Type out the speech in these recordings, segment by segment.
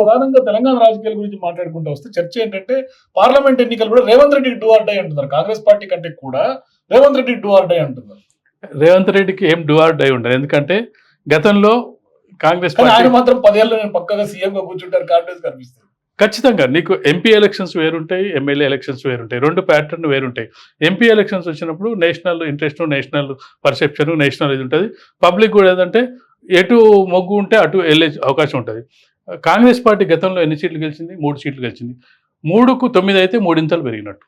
ప్రధానంగా తెలంగాణ రాజకీయాల గురించి మాట్లాడుకుంటూ వస్తే చర్చ ఏంటంటే పార్లమెంట్ ఎన్నికలు కూడా రేవంత్ రెడ్డికి డూ ఆర్ డై అంటున్నారు. కాంగ్రెస్ పార్టీ కంటే కూడా రేవంత్ రెడ్డికి డూ ఆర్ డై అంటున్నారు. రేవంత్ రెడ్డికి ఏం డువార్ డై ఉండదు. ఎందుకంటే గతంలో కాంగ్రెస్ ఆయన మాత్రం పదేళ్ళు నేను పక్కగా సీఎం గా కూర్చుంటారు కాంగ్రెస్ కనిపిస్తుంది ఖచ్చితంగా నీకు ఎంపీ ఎలక్షన్స్ వేరుంటాయి ఎమ్మెల్యే ఎలక్షన్స్ వేరుంటాయి. రెండు ప్యాటర్న్ వేరుంటాయి. ఎంపీ ఎలక్షన్స్ వచ్చినప్పుడు national interest national perception national ఇది ఉంటుంది. పబ్లిక్ కూడా ఏదంటే ఎటు మొగ్గు ఉంటే అటు వెళ్ళే అవకాశం ఉంటుంది. కాంగ్రెస్ పార్టీ గతంలో ఎన్ని సీట్లు గెలిచింది? మూడు సీట్లు గెలిచింది. మూడుకు తొమ్మిది అయితే మూడింతలు పెరిగినట్టు.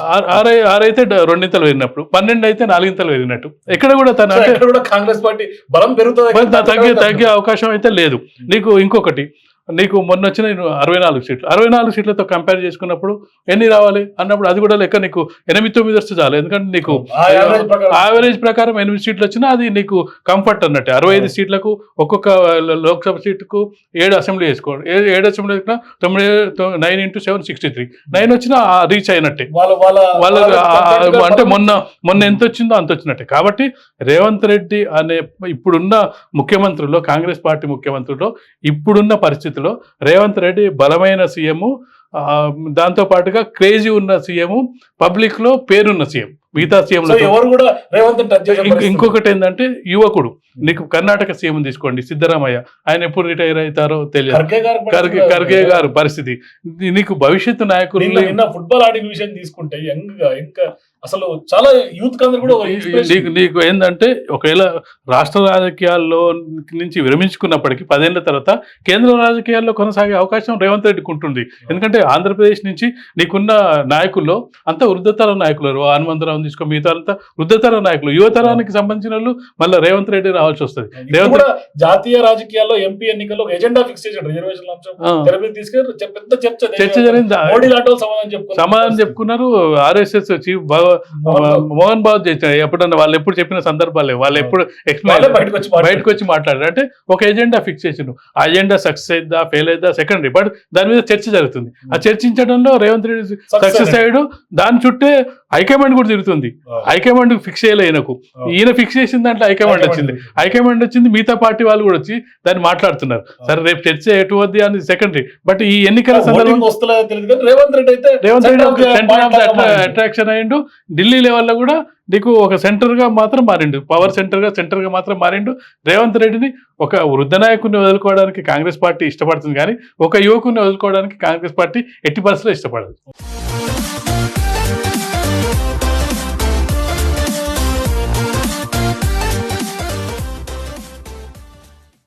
ఆరు డ- రెండింతలు పెరిగినప్పుడు పన్నెండు అయితే నాలుగింతలు పెరిగినట్టు. ఎక్కడ కూడా తన కాంగ్రెస్ పార్టీ బలం పెరుగుతుంది తగ్గే తగ్గే అవకాశం అయితే లేదు. నీకు ఇంకొకటి నీకు మొన్న వచ్చిన అరవై నాలుగు సీట్లు. అరవై నాలుగు సీట్లతో కంపేర్ చేసుకున్నప్పుడు ఎన్ని రావాలి అన్నప్పుడు అది కూడా లెక్క నీకు ఎనిమిది తొమ్మిది వస్తే చాలు. ఎందుకంటే నీకు. యావరేజ్ ప్రకారం. ఎనిమిది సీట్లు వచ్చినా అది నీకు కంఫర్ట్ అన్నట్టు. అరవై ఐదు సీట్లకు ఒక్కొక్క లోక్సభ సీటుకు ఏడు అసెంబ్లీ వేసుకోండి ఏ- ఏడు అసెంబ్లీ వేసుకున్నా తొమ్మిది nine into seven sixty three nine వచ్చినా రీచ్ అయినట్టే. వాళ్ళ అంటే మొన్న మొన్న ఎంత వచ్చిందో అంత వచ్చినట్టే. కాబట్టి రేవంత్ రెడ్డి అనే ఇప్పుడున్న ముఖ్యమంత్రుల్లో కాంగ్రెస్ పార్టీ ముఖ్యమంత్రుల్లో ఇప్పుడున్న పరిస్థితిలో రేవంత్ రెడ్డి బలమైన సీఎము దాంతో పాటుగా క్రేజీ ఉన్న సీఎము పబ్లిక్లో పేరున్న సీఎం. మిగతా సీఎంలో ఎవరు కూడా రేవంత్ ఇంకొకటి ఏంటంటే యువకుడు. నీకు కర్ణాటక సీఎం తీసుకోండి సిద్ధరామయ్య. ఆయన ఎప్పుడు రిటైర్ అవుతారో తెలియదు. ఖర్గే గారు పరిస్థితి. నీకు భవిష్యత్తు నాయకులు ఫుట్బాల్ ఆడిన విషయం తీసుకుంటే యంగ్గా ఇంకా అసలు చాలా యూత్ కూడా. నీకు నీకు ఏంటంటే ఒకవేళ రాష్ట్ర రాజకీయాల్లో నుంచి విరమించుకున్నప్పటికీ పదేళ్ళ తర్వాత కేంద్ర రాజకీయాల్లో కొనసాగే అవకాశం రేవంత్ రెడ్డికి ఉంటుంది. ఎందుకంటే ఆంధ్రప్రదేశ్ నుంచి నీకున్న నాయకుల్లో అంతా వృద్ధతర నాయకులు హనుమంతరావు తీసుకో మిగతా అంతా వృద్ధతర నాయకులు యువతరానికి సంబంధించిన వాళ్ళు మళ్ళీ రేవంత్ రెడ్డి రావాల్సి వస్తుంది. రేవంత్ జాతీయ రాజకీయాల్లో ఎంపీ ఎన్నికల్లో ఎజెండా ఫిక్స్ చేశాడు రిజర్వేషన్ పెద్ద చర్చ చర్చ జరిగింది. సమాధానం చెప్పుకున్నారు. RSS chief Mohan Babu. చేసిన ఎప్పుడన్నా వాళ్ళు ఎప్పుడు చెప్పిన సందర్భాలే వాళ్ళు ఎప్పుడు ఎక్స్ప్లెయిన్ బయటకు వచ్చి మాట్లాడారు. బయటకు వచ్చి మాట్లాడారు. అంటే ఒక ఎజెండా ఫిక్స్ చేసిండు ఆ ఎజెండా సక్సెస్ అయిద్దా ఫెయిల్ అయిద్దా సెకండరీ బట్ దాని మీద చర్చ జరుగుతుంది. ఆ చర్చించడంలో రేవంత్ రెడ్డి సక్సెస్ అయ్యాడు. దాని చుట్టే హైకమాండ్ కూడా తిరుగుతుంది. హైకమాండ్ ఫిక్స్ చేయలే ఈయనకు. ఈయన ఫిక్స్ చేసిన దాంట్లో హైకమాండ్ వచ్చింది. హైకమాండ్ వచ్చింది మిగతా పార్టీ వాళ్ళు కూడా వచ్చి దాన్ని మాట్లాడుతున్నారు. సరే రేపు చర్చ ఎటు వద్ది అని సెకండరీ బట్ ఈ ఎన్నికల రేవంత్ రెడ్డి అయితే Revanth Reddy centre of. Attraction అయ్యిండు. ఢిల్లీ లెవెల్లో కూడా నీకు ఒక సెంటర్గా మాత్రం మారిండు. పవర్ సెంటర్గా సెంటర్గా మాత్రం మారిండు. రేవంత్ రెడ్డిని ఒక వృద్ధ నాయకుడిని వదులుకోవడానికి కాంగ్రెస్ పార్టీ ఇష్టపడుతుంది కానీ ఒక యువకుని వదులుకోవడానికి కాంగ్రెస్ పార్టీ ఎట్టి పరిస్థితుల్లో ఇష్టపడదు.